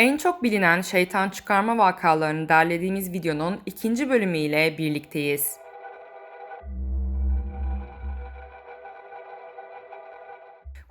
En çok bilinen şeytan çıkarma vakalarını derlediğimiz videonun ikinci bölümüyle birlikteyiz.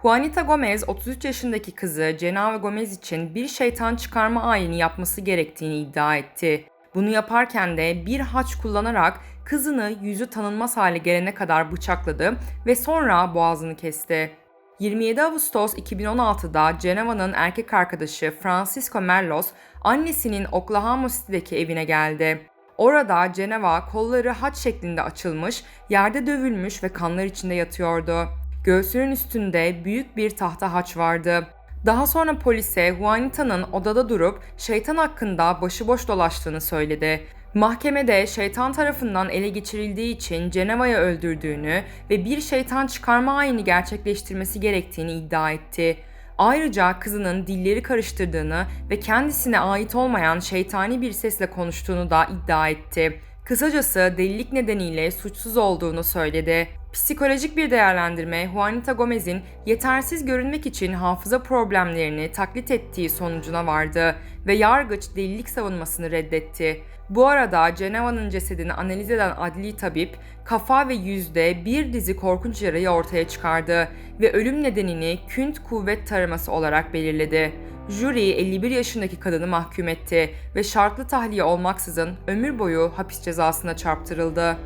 Juanita Gomez 33 yaşındaki kızı Genova Gomez için bir şeytan çıkarma ayini yapması gerektiğini iddia etti. Bunu yaparken de bir haç kullanarak kızını yüzü tanınmaz hale gelene kadar bıçakladı ve sonra boğazını kesti. 27 Ağustos 2016'da Genova'nın erkek arkadaşı Francisco Merlos, annesinin Oklahoma City'deki evine geldi. Orada Genova kolları haç şeklinde açılmış, yerde dövülmüş ve kanlar içinde yatıyordu. Göğsünün üstünde büyük bir tahta haç vardı. Daha sonra polise Juanita'nın odada durup şeytan hakkında başıboş dolaştığını söyledi. Mahkemede şeytan tarafından ele geçirildiği için Ceneva'yı öldürdüğünü ve bir şeytan çıkarma ayini gerçekleştirmesi gerektiğini iddia etti. Ayrıca kızının dilleri karıştırdığını ve kendisine ait olmayan şeytani bir sesle konuştuğunu da iddia etti. Kısacası delilik nedeniyle suçsuz olduğunu söyledi. Psikolojik bir değerlendirme Juanita Gomez'in yetersiz görünmek için hafıza problemlerini taklit ettiği sonucuna vardı ve yargıç delilik savunmasını reddetti. Bu arada Ceneva'nın cesedini analiz eden adli tabip kafa ve yüzde bir dizi korkunç yarayı ortaya çıkardı ve ölüm nedenini künt kuvvet taraması olarak belirledi. Jüri 51 yaşındaki kadını mahkum etti ve şartlı tahliye olmaksızın ömür boyu hapis cezasına çarptırıldı.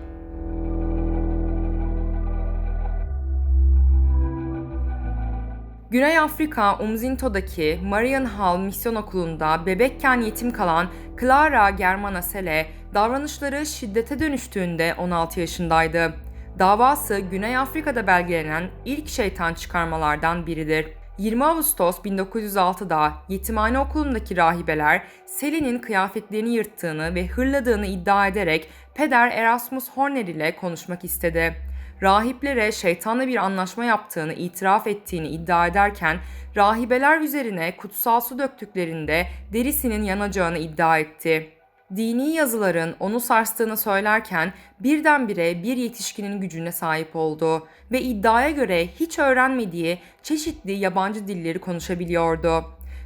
Güney Afrika Umzinto'daki Marian Hall Misyon Okulu'nda bebekken yetim kalan Clara Germana Sele davranışları şiddete dönüştüğünde 16 yaşındaydı. Davası Güney Afrika'da belgelenen ilk şeytan çıkarmalardan biridir. 20 Ağustos 1906'da yetimhane okulundaki rahibeler Seli'nin kıyafetlerini yırttığını ve hırladığını iddia ederek peder Erasmus Horner ile konuşmak istedi rahiplere şeytanla bir anlaşma yaptığını itiraf ettiğini iddia ederken rahibeler üzerine kutsal su döktüklerinde derisinin yanacağını iddia etti. Dini yazıların onu sarstığını söylerken birdenbire bir yetişkinin gücüne sahip oldu ve iddiaya göre hiç öğrenmediği çeşitli yabancı dilleri konuşabiliyordu.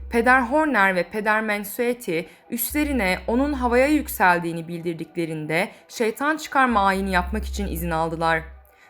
Peder Horner ve Peder Mensueti üstlerine onun havaya yükseldiğini bildirdiklerinde şeytan çıkarma ayini yapmak için izin aldılar.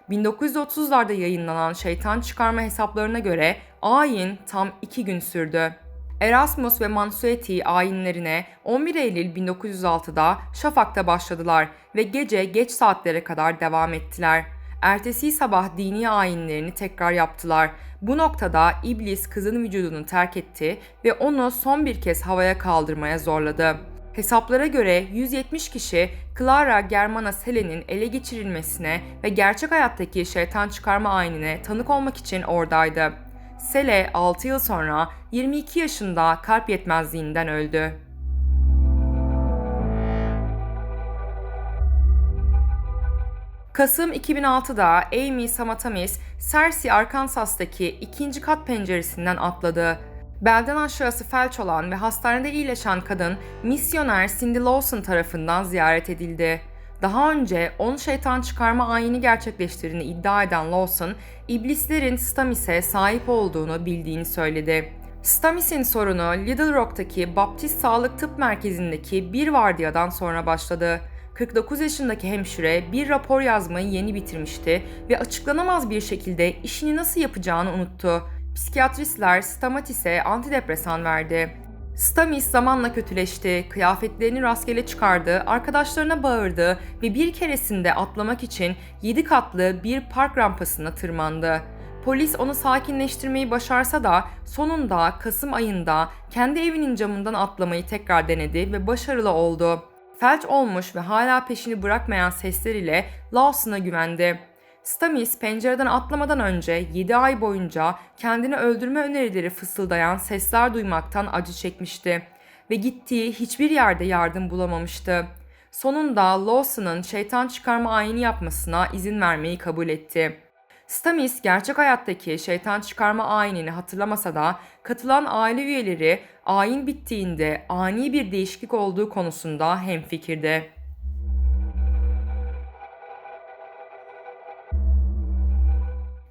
1930'larda yayınlanan şeytan çıkarma hesaplarına göre ayin tam 2 gün sürdü. Erasmus ve Mansueti ayinlerine 11 Eylül 1906'da Şafak'ta başladılar ve gece geç saatlere kadar devam ettiler. Ertesi sabah dini ayinlerini tekrar yaptılar. Bu noktada iblis kızın vücudunu terk etti ve onu son bir kez havaya kaldırmaya zorladı. Hesaplara göre 170 kişi Clara Germana Sele'nin ele geçirilmesine ve gerçek hayattaki şeytan çıkarma aynine tanık olmak için oradaydı. Sele 6 yıl sonra 22 yaşında kalp yetmezliğinden öldü. Kasım 2006'da Amy Samatamis, Searcy, Arkansas'taki ikinci kat penceresinden atladı. Belden aşağısı felç olan ve hastanede iyileşen kadın misyoner Cindy Lawson tarafından ziyaret edildi. Daha önce 10 şeytan çıkarma ayini gerçekleştirdiğini iddia eden Lawson, iblislerin Stamis'e sahip olduğunu bildiğini söyledi. Stamis'in sorunu Little Rock'taki Baptist Sağlık Tıp Merkezi'ndeki bir vardiyadan sonra başladı. 49 yaşındaki hemşire bir rapor yazmayı yeni bitirmişti ve açıklanamaz bir şekilde işini nasıl yapacağını unuttu. Psikiyatristler Stamatis'e antidepresan verdi. Stamis zamanla kötüleşti, kıyafetlerini rastgele çıkardı, arkadaşlarına bağırdı ve bir keresinde atlamak için 7 katlı bir park rampasına tırmandı. Polis onu sakinleştirmeyi başarsa da sonunda Kasım ayında kendi evinin camından atlamayı tekrar denedi ve başarılı oldu. Felç olmuş ve hala peşini bırakmayan sesler ile Lawson'a güvendi. Stamis pencereden atlamadan önce 7 ay boyunca kendini öldürme önerileri fısıldayan sesler duymaktan acı çekmişti ve gittiği hiçbir yerde yardım bulamamıştı. Sonunda Lawson'ın şeytan çıkarma ayini yapmasına izin vermeyi kabul etti. Stamis gerçek hayattaki şeytan çıkarma ayinini hatırlamasa da katılan aile üyeleri ayin bittiğinde ani bir değişiklik olduğu konusunda hemfikirdi.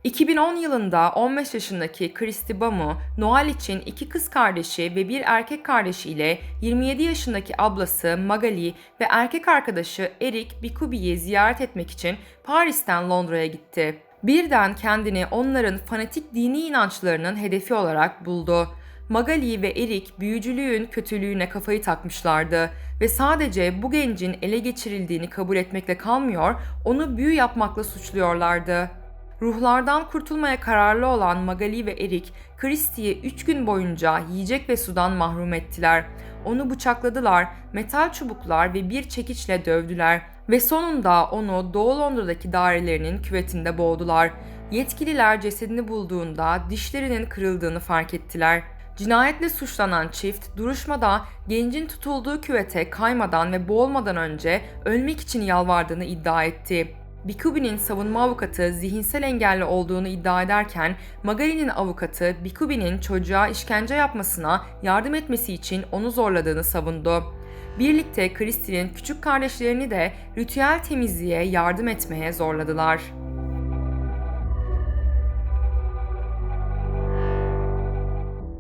2010 yılında 15 yaşındaki Christy Bamu, Noel için iki kız kardeşi ve bir erkek kardeşi ile 27 yaşındaki ablası Magali ve erkek arkadaşı Eric Bikubi'yi ziyaret etmek için Paris'ten Londra'ya gitti. Birden kendini onların fanatik dini inançlarının hedefi olarak buldu. Magali ve Eric büyücülüğün kötülüğüne kafayı takmışlardı ve sadece bu gencin ele geçirildiğini kabul etmekle kalmıyor, onu büyü yapmakla suçluyorlardı. Ruhlardan kurtulmaya kararlı olan Magali ve Erik, Christie'yi 3 gün boyunca yiyecek ve sudan mahrum ettiler. Onu bıçakladılar, metal çubuklar ve bir çekiçle dövdüler ve sonunda onu Doğu Londra'daki dairelerinin küvetinde boğdular. Yetkililer cesedini bulduğunda dişlerinin kırıldığını fark ettiler. Cinayetle suçlanan çift duruşmada gencin tutulduğu küvete kaymadan ve boğulmadan önce ölmek için yalvardığını iddia etti. Bikubi'nin savunma avukatı zihinsel engelli olduğunu iddia ederken Magali'nin avukatı Bikubi'nin çocuğa işkence yapmasına yardım etmesi için onu zorladığını savundu. Birlikte Christie'nin küçük kardeşlerini de ritüel temizliğe yardım etmeye zorladılar.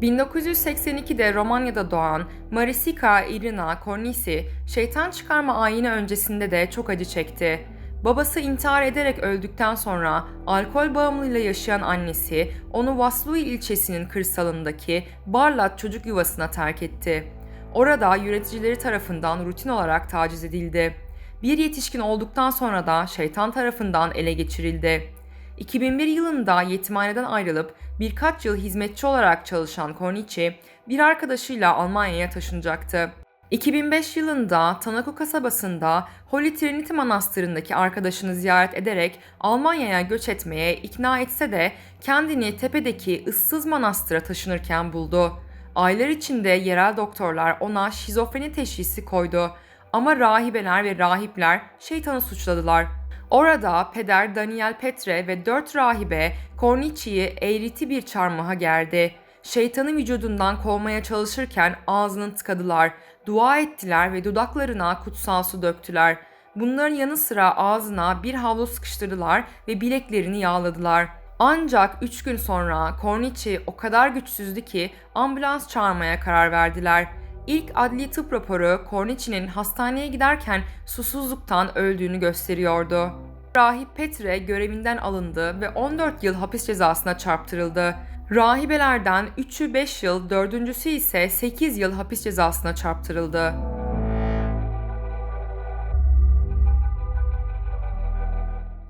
...1982'de Romanya'da doğan Marisica Irina Cornisi, şeytan çıkarma ayini öncesinde de çok acı çekti. Babası intihar ederek öldükten sonra alkol bağımlılığıyla yaşayan annesi onu Vaslui ilçesinin kırsalındaki Barlat çocuk yuvasına terk etti. Orada yöneticileri tarafından rutin olarak taciz edildi. Bir yetişkin olduktan sonra da şeytan tarafından ele geçirildi. 2001 yılında yetimhaneden ayrılıp birkaç yıl hizmetçi olarak çalışan Kornici, bir arkadaşıyla Almanya'ya taşınacaktı. 2005 yılında Tanako kasabasında Holy Trinity Manastırı'ndaki arkadaşını ziyaret ederek Almanya'ya göç etmeye ikna etse de kendini tepedeki ıssız manastıra taşınırken buldu. Aylar içinde yerel doktorlar ona şizofreni teşhisi koydu ama rahibeler ve rahipler şeytanı suçladılar. Orada peder Daniel Petre ve dört rahibe Korniçi'yi eğriti bir çarmıha gerdi. Şeytanı vücudundan kovmaya çalışırken ağzını tıkadılar dua ettiler ve dudaklarına kutsal su döktüler. Bunların yanı sıra ağzına bir havlu sıkıştırdılar ve bileklerini yağladılar. Ancak 3 gün sonra Cornici o kadar güçsüzdü ki ambulans çağırmaya karar verdiler. İlk adli tıp raporu Cornici'nin hastaneye giderken susuzluktan öldüğünü gösteriyordu. Rahip Petre görevinden alındı ve 14 yıl hapis cezasına çarptırıldı. Rahibelerden 3'ü 5 yıl, dördüncüsü ise 8 yıl hapis cezasına çarptırıldı.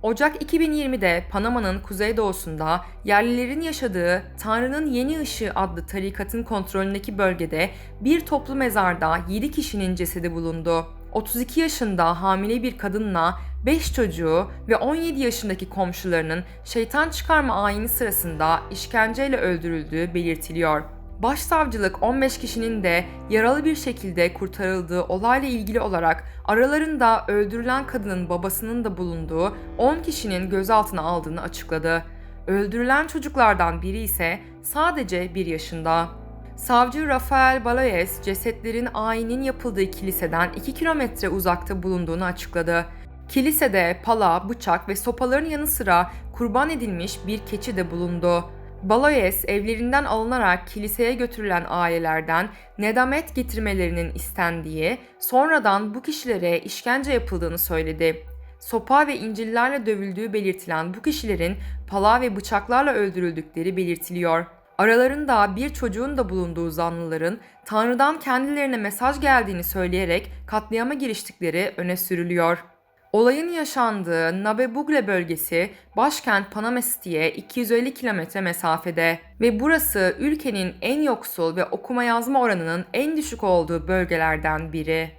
Ocak 2020'de Panama'nın kuzeydoğusunda yerlilerin yaşadığı Tanrı'nın Yeni Işığı adlı tarikatın kontrolündeki bölgede bir toplu mezarda 7 kişinin cesedi bulundu. 32 yaşında hamile bir kadınla 5 çocuğu ve 17 yaşındaki komşularının şeytan çıkarma ayini sırasında işkenceyle öldürüldüğü belirtiliyor. Başsavcılık 15 kişinin de yaralı bir şekilde kurtarıldığı olayla ilgili olarak aralarında öldürülen kadının babasının da bulunduğu 10 kişinin gözaltına aldığını açıkladı. Öldürülen çocuklardan biri ise sadece 1 yaşında. Savcı Rafael Balaez cesetlerin ayinin yapıldığı kiliseden 2 kilometre uzakta bulunduğunu açıkladı. Kilisede pala, bıçak ve sopaların yanı sıra kurban edilmiş bir keçi de bulundu. Baloyes evlerinden alınarak kiliseye götürülen ailelerden nedamet getirmelerinin istendiği, sonradan bu kişilere işkence yapıldığını söyledi. Sopa ve incillerle dövüldüğü belirtilen bu kişilerin pala ve bıçaklarla öldürüldükleri belirtiliyor. Aralarında bir çocuğun da bulunduğu zanlıların Tanrı'dan kendilerine mesaj geldiğini söyleyerek katliama giriştikleri öne sürülüyor. Olayın yaşandığı Nabebugle bölgesi başkent Panama City'ye 250 kilometre mesafede ve burası ülkenin en yoksul ve okuma yazma oranının en düşük olduğu bölgelerden biri.